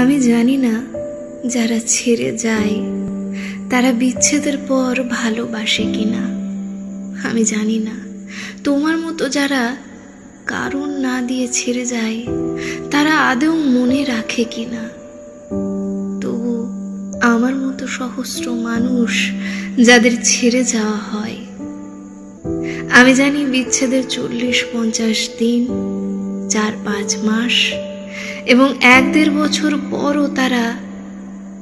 আমি জানি না যারা ছেড়ে যায়, তারা বিচ্ছেদের পর ভালোবাসে কিনা। আমি জানি না তোমার মতো যারা কারণ না দিয়ে ছেড়ে যায়, তারা আদৌ মনে রাখে কিনা। তবু আমার মতো সহস্র মানুষ যাদের ছেড়ে যাওয়া হয়, আমি জানি বিচ্ছেদের চল্লিশ পঞ্চাশ দিন, চার পাঁচ মাস এবং এক দেড় বছর পরও তারা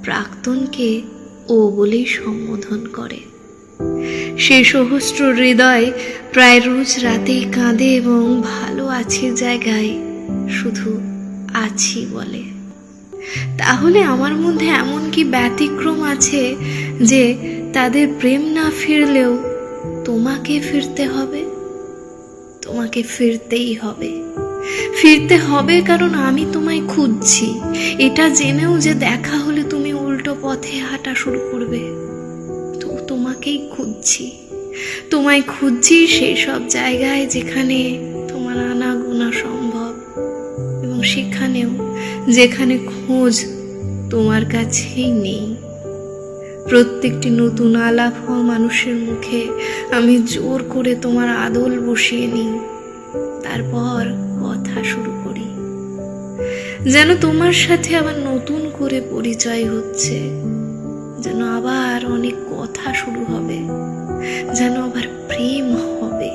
প্রাক্তনকে ও বলেই সম্বোধন করে। সেই সহস্র হৃদয় প্রায় রোজ রাতেই কাঁদে এবং ভালো আছি জায়গায় শুধু আছি বলে। তাহলে আমার মধ্যে এমন কি ব্যতিক্রম আছে যে তাদের প্রেম না ফিরলেও তোমাকে ফিরতে হবে? তোমাকে ফিরতেই হবে। ফিরতে হবে কারণ আমি তোমায় খুঁজছি। এটা জেনেও যে দেখা হলে তুমি উল্টো পথে হাঁটা শুরু করবে। তো তোমাকেই খুঁজছি। তোমায় খুঁজছি সেই সব জায়গায় যেখানে তোমার আনাগোনা সম্ভব এবং সেখানেও যেখানে খোঁজ তোমার কাছেই নেই। প্রত্যেকটি নতুন আলাপ হওয়া মানুষের মুখে আমি জোর করে তোমার আদল বসিয়ে নিই। তারপর কথা শুরু করি। যেন তোমার সাথে আবার নতুন করে পরিচয় হচ্ছে। যেন আবার অনেক কথা শুরু হবে। যেন আবার প্রেম হবে।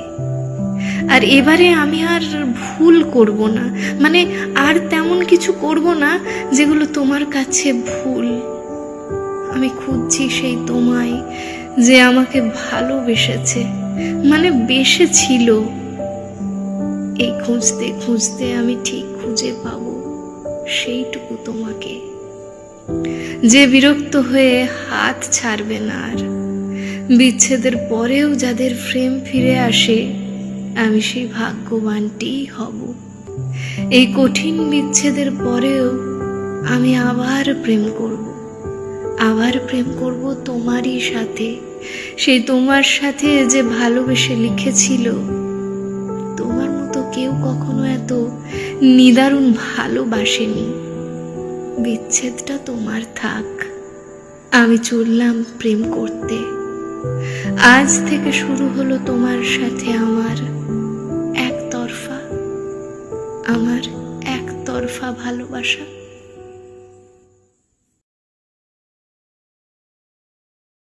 আর এবারে আমি আর ভুল করব না। মানে আর তেমন কিছু করব না যেগুলো তোমার কাছে ভুল। আমি খুঁজছি সেই তোমায় যে আমাকে ভালোবেসেছে। মানে বেসেছিল। এই খুঁজতে খুঁজতে আমি ঠিক খুঁজে পাব সেইটুকু তোমাকে। যে বিরক্ত হয়ে হাত ছাড়বে না আর। বিচ্ছেদের পরেও যাদের ফ্রেম ফিরে আসে, আমি সেই ভাগ্যবানটিই হব। এই কঠিন বিচ্ছেদের পরেও আমি আবার প্রেম করব। আবার প্রেম করব তোমারই সাথে। সেই তোমার সাথে যে ভালোবেসে লিখেছিল, তোমার কেউ কখনো এত নিদারুণ ভালোবাসেনি। বিচ্ছেদটা তোমার থাক। আমি চললাম প্রেম করতে। আজ থেকে শুরু হলো তোমার সাথে আমার একতরফা আমার একতরফা ভালোবাসা।